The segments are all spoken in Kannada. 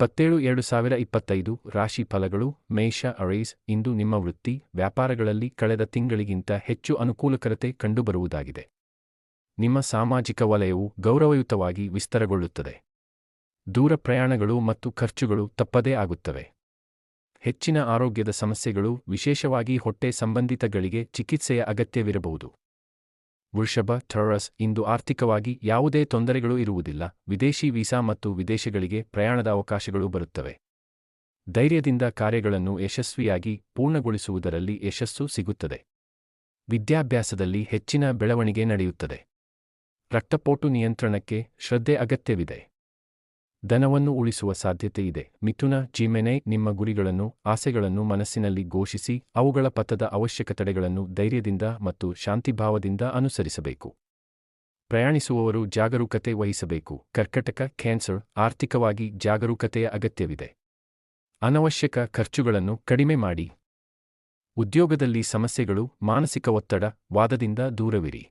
ಇಪ್ಪತ್ತೇಳು ಎರಡು ಸಾವಿರ ಇಪ್ಪತ್ತೈದು ರಾಶಿ ಫಲಗಳು, ಮೇಷ, ಅರೇಸ್, ಇಂದು ನಿಮ್ಮ ವೃತ್ತಿ, ವ್ಯಾಪಾರಗಳಲ್ಲಿ ಕಳೆದ ತಿಂಗಳಿಗಿಂತ ಹೆಚ್ಚು ಅನುಕೂಲಕರತೆ ಕಂಡುಬರುವುದಾಗಿದೆ. ನಿಮ್ಮ ಸಾಮಾಜಿಕ ವಲಯವು ಗೌರವಯುತವಾಗಿ ವಿಸ್ತರಗೊಳ್ಳುತ್ತದೆ. ದೂರ ಪ್ರಯಾಣಗಳು ಮತ್ತು ಖರ್ಚುಗಳು ತಪ್ಪದೇ ಆಗುತ್ತವೆ. ಹೆಚ್ಚಿನ ಆರೋಗ್ಯದ ಸಮಸ್ಯೆಗಳು ವಿಶೇಷವಾಗಿ ಹೊಟ್ಟೆ ಸಂಬಂಧಿತಗಳಿಗೆ ಚಿಕಿತ್ಸೆಯ ಅಗತ್ಯವಿರಬಹುದು. ವೃಷಭ, ಥರಸ್ ಇಂದು ಆರ್ಥಿಕವಾಗಿ ಯಾವುದೇ ತೊಂದರೆಗಳು ಇರುವುದಿಲ್ಲ. ವಿದೇಶಿ ವೀಸಾ ಮತ್ತು ವಿದೇಶಗಳಿಗೆ ಪ್ರಯಾಣದ ಅವಕಾಶಗಳು ಬರುತ್ತವೆ. ಧೈರ್ಯದಿಂದ ಕಾರ್ಯಗಳನ್ನು ಯಶಸ್ವಿಯಾಗಿ ಪೂರ್ಣಗೊಳಿಸುವುದರಲ್ಲಿ ಯಶಸ್ಸು ಸಿಗುತ್ತದೆ. ವಿದ್ಯಾಭ್ಯಾಸದಲ್ಲಿ ಹೆಚ್ಚಿನ ಬೆಳವಣಿಗೆ ನಡೆಯುತ್ತದೆ. ರಕ್ತಪೋಟು ನಿಯಂತ್ರಣಕ್ಕೆ ಶ್ರದ್ಧೆ ಅಗತ್ಯವಿದೆ. ಧನವನ್ನು ಉಳಿಸುವ ಸಾಧ್ಯತೆಯಿದೆ. ಮಿಥುನ, ಜಿಮೆನೆ ನಿಮ್ಮ ಗುರಿಗಳನ್ನು, ಆಸೆಗಳನ್ನು ಮನಸ್ಸಿನಲ್ಲಿ ಘೋಷಿಸಿ, ಅವುಗಳ ಪಥದ ಅವಶ್ಯಕತೆಗಳನ್ನು ಧೈರ್ಯದಿಂದ ಮತ್ತು ಶಾಂತಿಭಾವದಿಂದ ಅನುಸರಿಸಬೇಕು. ಪ್ರಯಾಣಿಸುವವರು ಜಾಗರೂಕತೆ ವಹಿಸಬೇಕು. ಕರ್ಕಟಕ, ಕ್ಯಾನ್ಸರ್, ಆರ್ಥಿಕವಾಗಿ ಜಾಗರೂಕತೆಯ ಅಗತ್ಯವಿದೆ. ಅನವಶ್ಯಕ ಖರ್ಚುಗಳನ್ನು ಕಡಿಮೆ ಮಾಡಿ. ಉದ್ಯೋಗದಲ್ಲಿ ಸಮಸ್ಯೆಗಳು, ಮಾನಸಿಕ ಒತ್ತಡ, ವಾದದಿಂದ ದೂರವಿರಿ.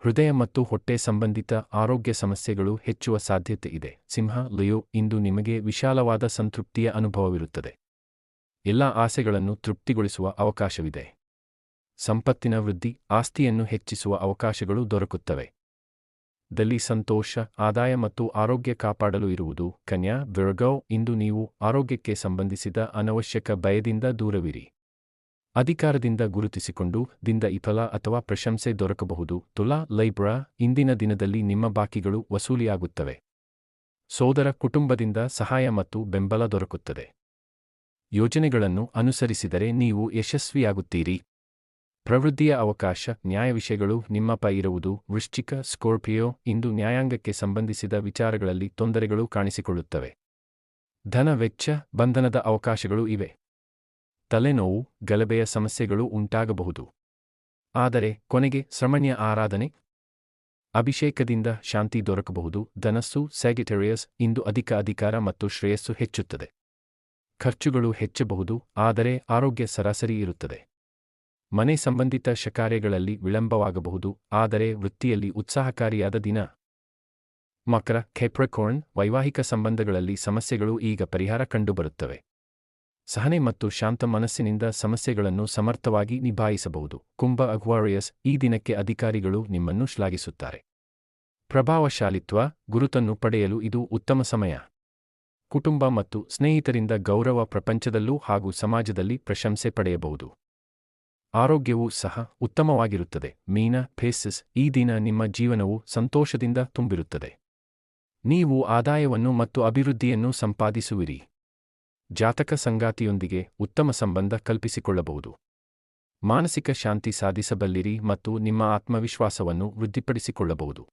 ಹೃದಯ ಮತ್ತು ಹೊಟ್ಟೆ ಸಂಬಂಧಿತ ಆರೋಗ್ಯ ಸಮಸ್ಯೆಗಳು ಹೆಚ್ಚುವ ಸಾಧ್ಯತೆ ಇದೆ. ಸಿಂಹ, ಲಯೋ, ಇಂದು ನಿಮಗೆ ವಿಶಾಲವಾದ ಸಂತೃಪ್ತಿಯ ಅನುಭವವಿರುತ್ತದೆ. ಎಲ್ಲ ಆಸೆಗಳನ್ನು ತೃಪ್ತಿಗೊಳಿಸುವ ಅವಕಾಶವಿದೆ. ಸಂಪತ್ತಿನ ವೃದ್ಧಿ, ಆಸ್ತಿಯನ್ನು ಹೆಚ್ಚಿಸುವ ಅವಕಾಶಗಳು ದೊರಕುತ್ತವೆ. ದಲ್ಲಿ ಸಂತೋಷ, ಆದಾಯ ಮತ್ತು ಆರೋಗ್ಯ ಕಾಪಾಡಲು ಇರುವುದು, ಕನ್ಯಾ, ವಿರ್ಗೌ, ಇಂದು ನೀವು ಆರೋಗ್ಯಕ್ಕೆ ಸಂಬಂಧಿಸಿದ ಅನವಶ್ಯಕ ಭಯದಿಂದ ದೂರವಿರಿ. ಅಧಿಕಾರದಿಂದ ಗುರುತಿಸಿಕೊಂಡು, ದಿಂದ ಇಫಲ ಅಥವಾ ಪ್ರಶಂಸೆ ದೊರಕಬಹುದು. ತುಲಾ, ಲೈಬ್ರಾ, ಇಂದಿನ ದಿನದಲ್ಲಿ ನಿಮ್ಮ ಬಾಕಿಗಳು ವಸೂಲಿಯಾಗುತ್ತವೆ. ಸೋದರ ಕುಟುಂಬದಿಂದ ಸಹಾಯ ಮತ್ತು ಬೆಂಬಲ ದೊರಕುತ್ತದೆ. ಯೋಜನೆಗಳನ್ನು ಅನುಸರಿಸಿದರೆ ನೀವು ಯಶಸ್ವಿಯಾಗುತ್ತೀರಿ. ಪ್ರವೃದ್ಧಿಯ ಅವಕಾಶ, ನ್ಯಾಯ ವಿಷಯಗಳು ನಿಮ್ಮ ಪ ಇರುವುದು. ವೃಶ್ಚಿಕ, ಸ್ಕೋರ್ಪಿಯೋ, ಇಂದು ನ್ಯಾಯಾಂಗಕ್ಕೆ ಸಂಬಂಧಿಸಿದ ವಿಚಾರಗಳಲ್ಲಿ ತೊಂದರೆಗಳು ಕಾಣಿಸಿಕೊಳ್ಳುತ್ತವೆ. ಧನ ವೆಚ್ಚ, ಬಂಧನದ ಅವಕಾಶಗಳು ಇವೆ. ತಲೆನೋವು, ಗಲಭೆಯ ಸಮಸ್ಯೆಗಳು ಉಂಟಾಗಬಹುದು. ಆದರೆ ಕೊನೆಗೆ ಶ್ರಮಣ್ಯ ಆರಾಧನೆ, ಅಭಿಷೇಕದಿಂದ ಶಾಂತಿ ದೊರಕಬಹುದು. ಧನಸ್ಸು ಸ್ಯಾಗಿಟೇರಿಯಸ್ ಇಂದು ಅಧಿಕ ಅಧಿಕಾರ ಮತ್ತು ಶ್ರೇಯಸ್ಸು ಹೆಚ್ಚುತ್ತದೆ. ಖರ್ಚುಗಳು ಹೆಚ್ಚಬಹುದು, ಆದರೆ ಆರೋಗ್ಯ ಸರಾಸರಿ ಇರುತ್ತದೆ. ಮನೆ ಸಂಬಂಧಿತ ಶಕಾರ್ಯಗಳಲ್ಲಿ ವಿಳಂಬವಾಗಬಹುದು, ಆದರೆ ವೃತ್ತಿಯಲ್ಲಿ ಉತ್ಸಾಹಕಾರಿಯಾದ ದಿನ. ಮಕರ ಖೆಪ್ರಕೋರ್ನ್ ವೈವಾಹಿಕ ಸಂಬಂಧಗಳಲ್ಲಿ ಸಮಸ್ಯೆಗಳು ಈಗ ಪರಿಹಾರ ಕಂಡುಬರುತ್ತವೆ. ಸಹನೆ ಮತ್ತು ಶಾಂತ ಮನಸ್ಸಿನಿಂದ ಸಮಸ್ಯೆಗಳನ್ನು ಸಮರ್ಥವಾಗಿ ನಿಭಾಯಿಸಬಹುದು. ಕುಂಭ ಅಗ್ವಾರಿಯಸ್ ಈ ದಿನಕ್ಕೆ ಅಧಿಕಾರಿಗಳು ನಿಮ್ಮನ್ನು ಶ್ಲಾಘಿಸುತ್ತಾರೆ. ಪ್ರಭಾವಶಾಲಿತ್ವ, ಗುರುತನ್ನು ಪಡೆಯಲು ಇದು ಉತ್ತಮ ಸಮಯ. ಕುಟುಂಬ ಮತ್ತು ಸ್ನೇಹಿತರಿಂದ ಗೌರವ ಪ್ರಪಂಚದಲ್ಲೂ ಹಾಗೂ ಸಮಾಜದಲ್ಲಿ ಪ್ರಶಂಸೆ ಪಡೆಯಬಹುದು. ಆರೋಗ್ಯವೂ ಸಹ ಉತ್ತಮವಾಗಿರುತ್ತದೆ. ಮೀನ, ಫೇಸಸ್ ಈ ದಿನ ನಿಮ್ಮ ಜೀವನವು ಸಂತೋಷದಿಂದ ತುಂಬಿರುತ್ತದೆ. ನೀವು ಆದಾಯವನ್ನು ಮತ್ತು ಅಭಿವೃದ್ಧಿಯನ್ನು ಸಂಪಾದಿಸುವಿರಿ. ಜಾತಕ ಸಂಗಾತಿಯೊಂದಿಗೆ ಉತ್ತಮ ಸಂಬಂಧ ಕಲ್ಪಿಸಿಕೊಳ್ಳಬಹುದು. ಮಾನಸಿಕ ಶಾಂತಿ ಸಾಧಿಸಬಲ್ಲಿರಿ ಮತ್ತು ನಿಮ್ಮ ಆತ್ಮವಿಶ್ವಾಸವನ್ನು ವೃದ್ಧಿಪಡಿಸಿಕೊಳ್ಳಬಹುದು.